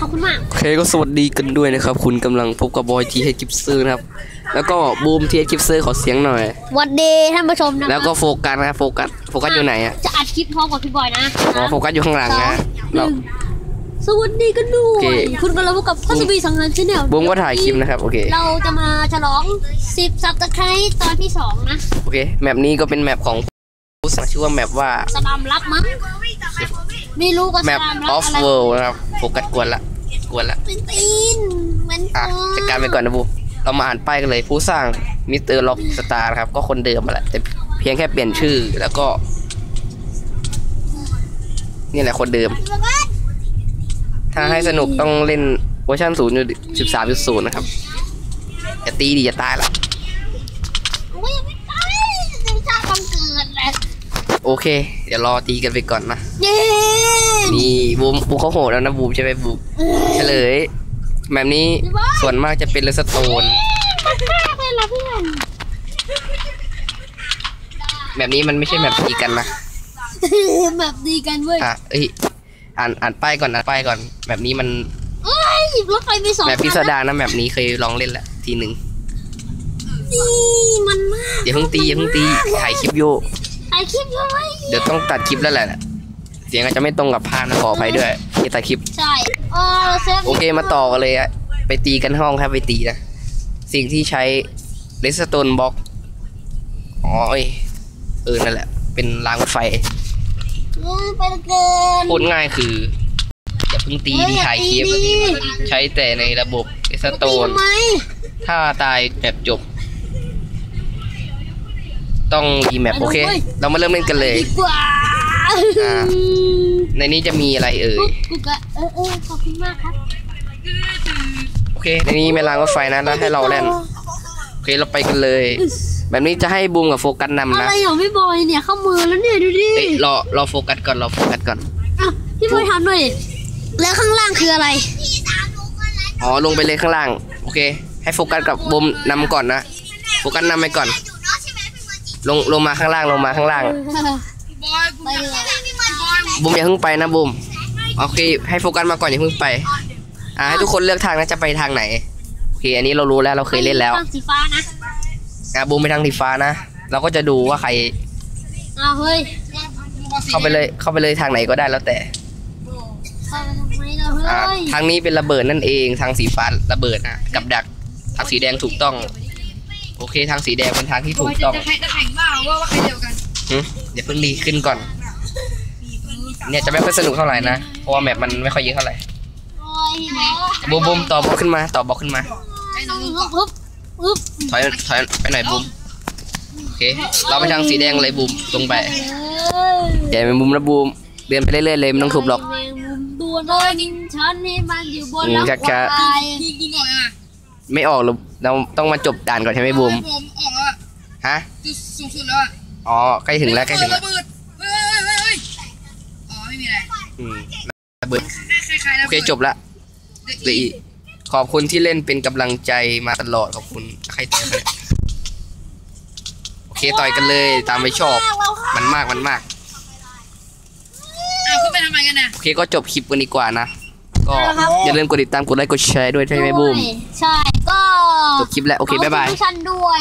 ขอบคุณมาก โอเคก็สวัสดีกันด้วยนะครับ คุณกำลังพบกับบอยทีเฮดกิฟเซอร์นะครับ แล้วก็บูมทีเฮดกิฟเซอร์ขอเสียงหน่อยหวันดีท่านผู้ชมนะครับแล้วก็โฟกัสนะครับโฟกัสโฟกัสอยู่ไหนอะจะอัดคลิปพร้อมกับพี่บอยนะอ๋อโฟกัสอยู่ข้างหลังนะหเรา นึ่งสวัสดีกันด้วโอเคยคุณกำลังพบกับพัสบีสังหารชาแนลบูมก็ถ่ายคลิปนะครับโอเคเราจะมาฉลอง 10ซับสไครต์ตอนที่สองนะโอเคแมปนี้ก็เป็นแมปของผู้สั่งชื่อว่าแมปว่าสลามรับมั้ง ไม่รู้ก็แมสปลามรับ off อะไร world นะครับโฟกัสกวนละกวนละเป็นตีนเหมันอะจัดการไปก่อนนะบูมเรามาอ่านป้ายกันเลยผู้สร้างมิสเตอร์ล็อกสตาร์ครับ ก็คนเดิมมาแหละแต่เพียงแค่เปลี่ยนชื่อแล้วก็ นี่แหละคนเดิม ถ้าให้สนุกต้องเล่นเวอร์ชันศูนย์สิบสามจุดศูนย์นะครับจะตีดีจะตายละ โอ้ยยังไม่ตายยังชาติบังเกิดแหละ โอเค เดี๋ยวรอตีกันไปก่อนนะเย้นี่บูมบูมเขาโหดแล้วนะบูมใช่ไหมบูมเฉลยแบบนี้ส่วนมากจะเป็นเลสโตนมันมากเลยล่ะเพื่อนแบบนี้มันไม่ใช่แบบตีกันนะแบบดีกันเว้ยอะเอ้ยอ่านอ่านป้ายก่อนอ่านป้ายก่อน แบบนี้มันเอ้ยหยิบรถไฟไปสองแบบพิสคันดารนะแบบนี้เคยลองเล่นแล้วทีหนึ่งนี่มันมากอย่าเพิ่งตีอย่าเพิ่งตีถ่ายคลิปโยถ่ายคลิปเลยเดี๋ยวต้องตัดคลิปแล้วแหละ เสียงอาจจะไม่ตรงกับพานนะขออภัยด้วยที่ตัดคลิป ใช่เออเซฟโอเคมาต่อกันเลยอะไปตีกันห้องครับไปตีนะ สิ่งที่ใช้เลสโตนบล็อกอ๋อเอ้ยเออนั่นแหละ เป็นรางรถไฟเออไปเหลือเกินพูดง่ายคืออย่าเพิ่งตีที่ถ่ายคลิปเฮ้ยอย่าตีดิใช้แต่ในระบบเลสโตนทำไมถ้าตายแบบจบ ต้องรีแมปโอเค เรามาเริ่มเล่นกันเลยดีกว่าอ่าในนี้จะมีอะไรเอ่ยปุ๊บกูก็เออเออขอบคุณมากครับโอเคในนี้เป็นรางรถไฟนะแล้วให้เราเล่นโอเคเราไปกันเลย แบบนี้จะให้บูมกับโฟกัสนำอะนะไรของพี่บอยเนี่ยเข้ามือแล้วเนี่ยดูดิเอ้ยรอรอโฟกัสก่อนรอโฟกัสก่อนอะพี่บอยทำหน่อยดิแล้วข้างล่างคืออะไรอ๋อลงไปเลยข้างล่าง โอเค ให้โฟกัสกับบูมนำก่อนนะโฟกัสนำไปก่อน ลงลงมาข้างล่างลงมาข้างล่างไปเลยบูมอย่าเพิ่งไปนะบูมโอเค ให้โฟกัสมาก่อนอย่าเพิ่งไปอ่าให้ทุกคนเลือกทางนะจะไปทางไหนโอเคอันนี้เรารู้แล้วเราเคยเล่นแล้วข้างสีฟ้านะอะบูมไปทางสีฟ้านะเราก็จะดูว่าใครอ้าวเฮ้ยเข้าไปเลยเข้าไปเลยทางไหนก็ได้แล้วแต่เข้าไปทำไมเราอ่าเฮ้ยทางนี้เป็นระเบิดนั่นเองทางสีฟ้าระเบิดนะกับดักทางสีแดงถูกต้อง โอเคทางสีแดงเป็นทางที่ถูกต้องจะแข่งจะแข่งเปล่าว่าว่าใครเร็วกันหึเดี๋ยวเพิ่งรีขึ้นก่อน เนี่ยจะไม่ค่อยสนุกเท่าไหร่นะ เพราะว่าแมปมันไม่ค่อยเยอะเท่าไหร่โอ้ยเนาะบูมบูมต่อบล็อกขึ้นมาต่อบล็อกขึ้นมาไอ้น้องอึ๊บอึ๊บอึ๊บถอยถอยไปหน่อยบูมโอเค เราไปทางสีแดงเลยบูมตรงไปเอ้ยอย่าไปบูมนะบูมเดินไปเรื่อยๆเลยไม่ต้องทุบหรอกแมงมุมตัวน้อยนิ่งฉันให้มันอยู่บนอืมหลังชักควช้าายกูกูก่อนอะ ไม่ออกหรอกเราต้องมาจบด่านก่อนใช่ไหมบูมผมออกแล้วอะฮะจุดสูงสุดแล้วอะอ๋อใกล้ถึงแล้วใกล้ถึงแล้วระเบิดเฮ้ยเฮ้ยเฮ้ยอ๋อไม่มีอะไรอืมระเบิดคล้ายๆโอเคจบละเหลยขอบคุณที่เล่นเป็นกำลังใจมาตลอดขอบคุณใครต่อยกันโอเคต่อยกันเลยตามไปชอบ มันมากมันมาก อ้าวขึ้นไปทำไมกันน่ะโอเคก็จบคลิปกันดีกว่านะ ก็อย่าลืมกดติดตามกดไลค์กดแชร์ด้วยใช่ไหมบูม ใช่ ก็จบคลิปแล้ว โอเค บ๊ายบายขอบคุณทุกท่านด้วย